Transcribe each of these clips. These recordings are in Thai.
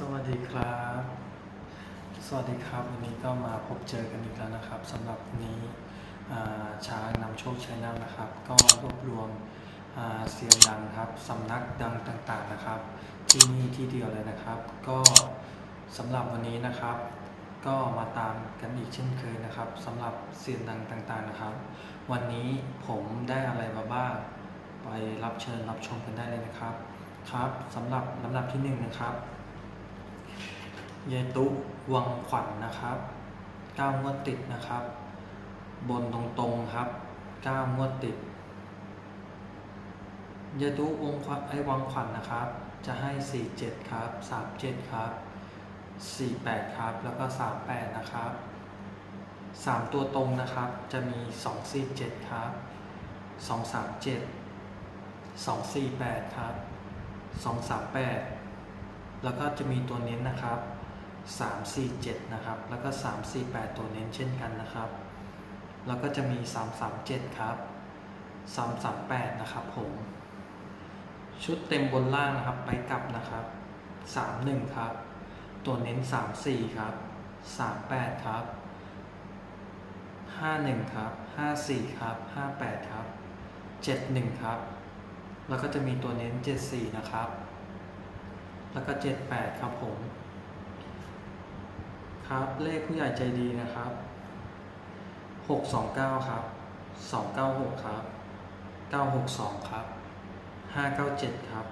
สวัสดีครับ สวัสดีครับ วันนี้ก็มาพบเจอกันอีกแล้วนะครับสำหรับวันนี้ช้างนำโชคชัยนานะครับ ก็รวบรวมเสียงดังครับสำนักดังต่างๆนะครับ ที่นี่ที่เดียวเลยนะครับ ก็สำหรับวันนี้นะครับ ก็มาตามกันอีกเช่นเคยนะครับสำหรับเสียงดังต่างๆนะครับ วันนี้ผมได้อะไรมาบ้างไปรับเชิญรับชมกันได้เลยนะครับครับสำหรับลำดับที่หนึ่งนะครับ ยายตุวังขวัญนะครับเก้างวดติดนะครับ บนตรงๆครับเก้างวดติดยายตุวงขวัญไอ้วังขวัญนะครับ จะให้ 47 ครับ 37 ครับ 48 ครับ แล้วก็ 38 นะครับ 3 ตัวตรงนะครับ จะมี 247 ครับ 237 248 ครับ 238 แล้วก็จะมีตัวเน้นนะครับ 347 นะครับ แล้วก็ 348 ตัวเน้นเช่นกันนะครับ แล้วก็จะมี 337 ครับ 338 นะครับผม ชุดเต็มบนล่างนะครับไปกลับนะครับ 31 ครับ ตัวเน้น 34 ครับ 38 ครับ 51 ครับ 54 ครับ 58 ครับ 71 ครับ แล้วก็จะมีตัวเน้น 74 นะครับ แล้วก็ 78 ครับผม ครับ เลขผู้ใหญ่ใจดีนะครับ 629 ครับ 296 ครับ 962 ครับ 597 ครับ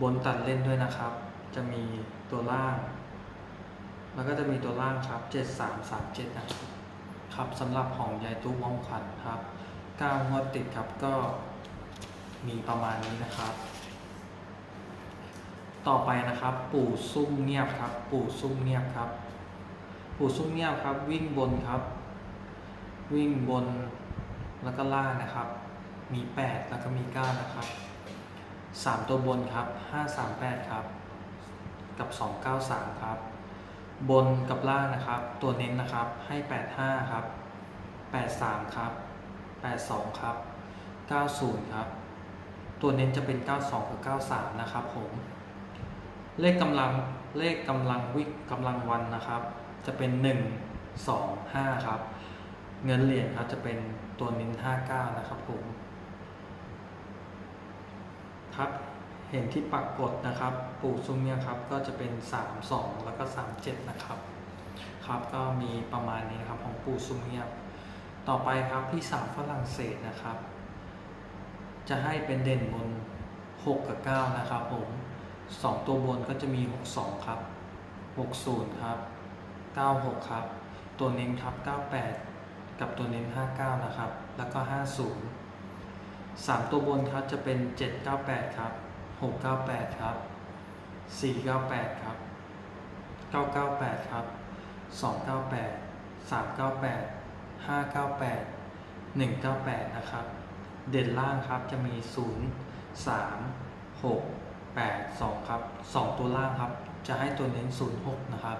บนตัดเล่นด้วยนะครับ จะมีตัวล่าง แล้วก็จะมีตัวล่างครับ 7337 นะครับครับสำหรับของยายตู้ว่องขันครับ 9 งวดติดครับก็มีประมาณนี้นะครับ ต่อไปนะครับ ปู่ซุ่มเงียบครับ ปู่ซุ่มเงียบครับ ปู่ซุ่มเงียบครับ วิ่งบนครับ วิ่งบนแล้วก็ล่างนะครับ มี 8 แล้วก็มี 9 นะครับ 3 ตัวบนครับ 538 ครับ กับ 293 ครับ บนกับล่างนะครับ ตัวเน้นนะครับให้ 85 ครับ 83 ครับ 82 ครับ 90 ครับ ตัวเน้นจะเป็น 92 กับ 93 นะครับผม เลขกำลังเลขกำลังวิกกำลังวันนะครับ จะเป็น 1 2 5 ครับ เงินเหรียญครับจะเป็นตัวน้น59 นะครับผมครับเห็นที่ปรากฏนะครับปูซุ้มเนี่ยครับก็จะเป็น 3 2 แล้วก็ 3 7 นะครับ ครับก็มีประมาณนี้นะครับของปูซุ้มเงียต่อไปครับพี่สาวฝรั่งเศสนะครับ จะให้เป็นเด่นบน 6 กับ 9 นะครับผม 2 ตัวบนก็จะมี 62 ครับ 60 ครับ 96 ครับ ตัวเน้นครับ 98 กับตัวเน้น 59 นะครับ แล้วก็ 50 3 ตัวบนครับจะเป็น 798 ครับ 698 ครับ 498 ครับ 998 ครับ 298 398 598 198 นะครับ เด่นล่างครับจะมี 0 3 6 8 2 ครับ 2 ตัวล่างครับ จะให้ตัวเน้น 0 6 นะครับ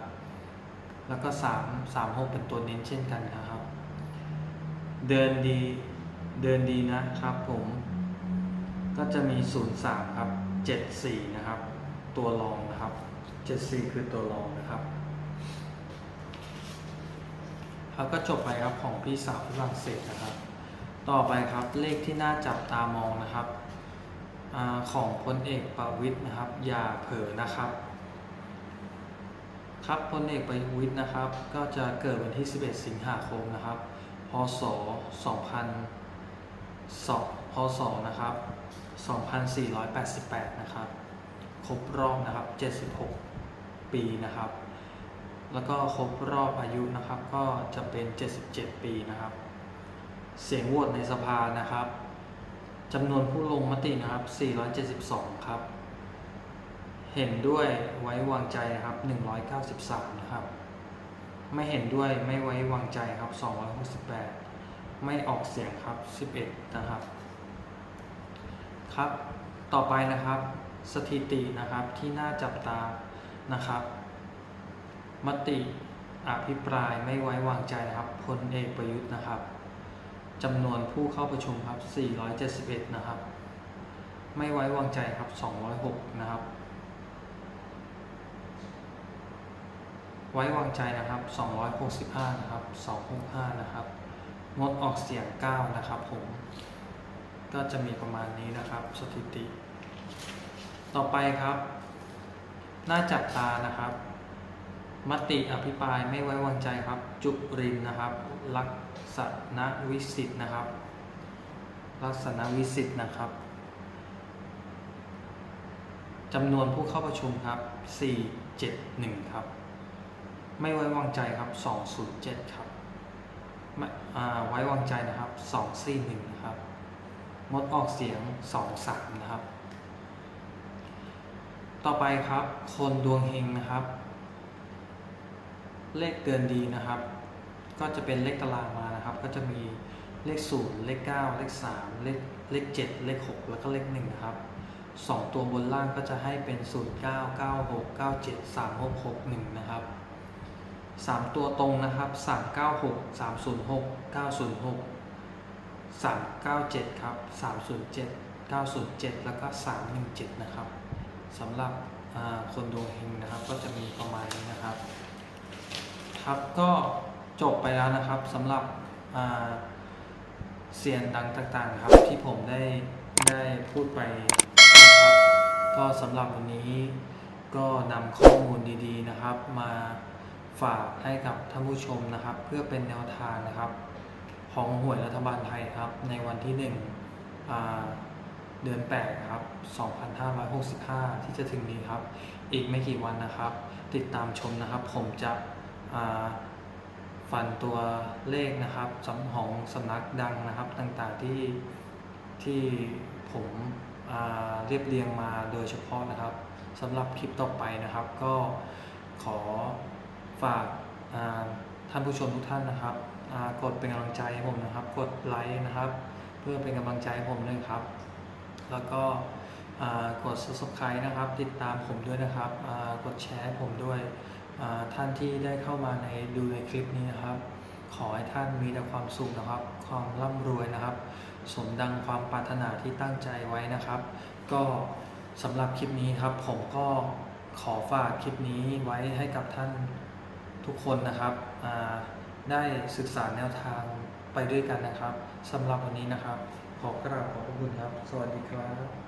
แล้วก็ 3 3 6 เป็นตัวเน้นเช่นกันนะครับ เดินดีเดินดีนะครับผมก็จะมี 0 3 ครับ 7 4 นะครับ ตัวรองนะครับ 7 4 คือตัวรองนะครับครับก็จบไปครับของพี่สาวฝรั่งเศสนะครับ ต่อไปครับเลขที่น่าจับตามองนะครับอของพลเอกประวิทย์นะครับ อย่าเผลอนะครับ ครับพลเอกประวิทย์นะครับ ก็จะเกิดวันที่ 11 สิงหาคมนะครับ พศ 2000สองพศ นะครับ 2488 นะครับ ครบรอบนะครับ 76 ปีนะครับ แล้วก็ครบรอบอายุนะครับ ก็จะเป็น 77 ปีนะครับ เสียงโหวตในสภานะครับจำนวนผู้ลงมตินะครับ 472 ครับ เห็นด้วยไว้วางใจนะครับ193นะครับไม่เห็นด้วยไม่ไว้วางใจครับ 268 ไม่ออกเสียงครับ 11 นะครับ ครับ ต่อไปนะครับ สถิตินะครับที่น่าจับตานะครับ มติอภิปรายไม่ไว้วางใจนะครับพลเอกประยุทธ์นะครับจำนวนผู้เข้าประชุมครับ 471 นะครับ ไม่ไว้วางใจครับ 206 นะครับ ไว้วางใจนะครับ 265 นะครับ 265 นะครับ งดออกเสียง 9 นะครับผม ก็จะมีประมาณนี้นะครับ สถิติ ต่อไปครับ หน้าจับตานะครับ มติอภิปรายไม่ไว้วางใจครับ จุรินทร์นะครับ ลักษณะวิสิทธ์นะครับ ลักษณะวิสิทธ์นะครับจำนวนผู้เข้าประชุมครับ 471 ครับ ไม่ไว้วางใจครับ 207 ครับไม่ไว้วางใจนะครับ 241 นะครับ งดออกเสียง 23 นะครับ ต่อไปครับ คนดวงเฮงนะครับ เลขเดือนดีนะครับ ก็จะเป็นเลขตารางมานะครับ ก็จะมีเลข 0 เลข 9 เลข 3 เลขเลข 7 เลข 6 แล้วก็เลข1นะครับ2ตัวบนล่างก็จะให้เป็น 0 9 9 6 9 7 3 6 6 1 นะครับ 3ตัวตรงนะครับ3 9 6 3 0 6 9 0 6 3 9 7ครับ307 907แล้วก็317นะครับสำหรับคนดวงเฮงนะครับ ก็จะมีประมาณนี้นะครับ ครับก็จบไปแล้วนะครับสำหรับเสียงดังต่างๆครับที่ผมได้ได้พูดไปนะครับก็สำหรับวันนี้ก็นำข้อมูลดีๆนะครับมา ฝากให้กับท่านผู้ชมนะครับ เพื่อเป็นแนวทางนะครับ ของหวยรัฐบาลไทยครับ ในวันที่1อ่าเดือน8ครับ2565 ที่จะถึงนี้ครับ อีกไม่กี่วันนะครับ ติดตามชมนะครับ ผมจะฟันตัวเลขนะครับสำของสำนักดังนะครับต่างๆที่ที่ผมเรียบเรียงมาโดยเฉพาะนะครับสำหรับคลิปต่อไปนะครับ ก็ขอ ฝากท่านผู้ชมทุกท่านนะครับกดเป็นกำลังใจให้ผมนะครับ กดไลค์นะครับ เพื่อเป็นกำลังใจให้ผมด้วยครับ แล้วก็กด subscribe นะครับ ติดตามผมด้วยนะครับกดแชร์ผมด้วยท่านที่ได้เข้ามาในดูในคลิปนี้นะครับ ขอให้ท่านมีแต่ความสุขนะครับ ความร่ำรวยนะครับ สมดังความปรารถนาที่ตั้งใจไว้นะครับ ก็สำหรับคลิปนี้ครับผมก็ขอฝากคลิปนี้ไว้ให้กับท่าน ทุกคนนะครับได้ศึกษาแนวทางไปด้วยกันนะครับสำหรับวันนี้นะครับ ขอกราบขอบพระคุณครับ สวัสดีครับ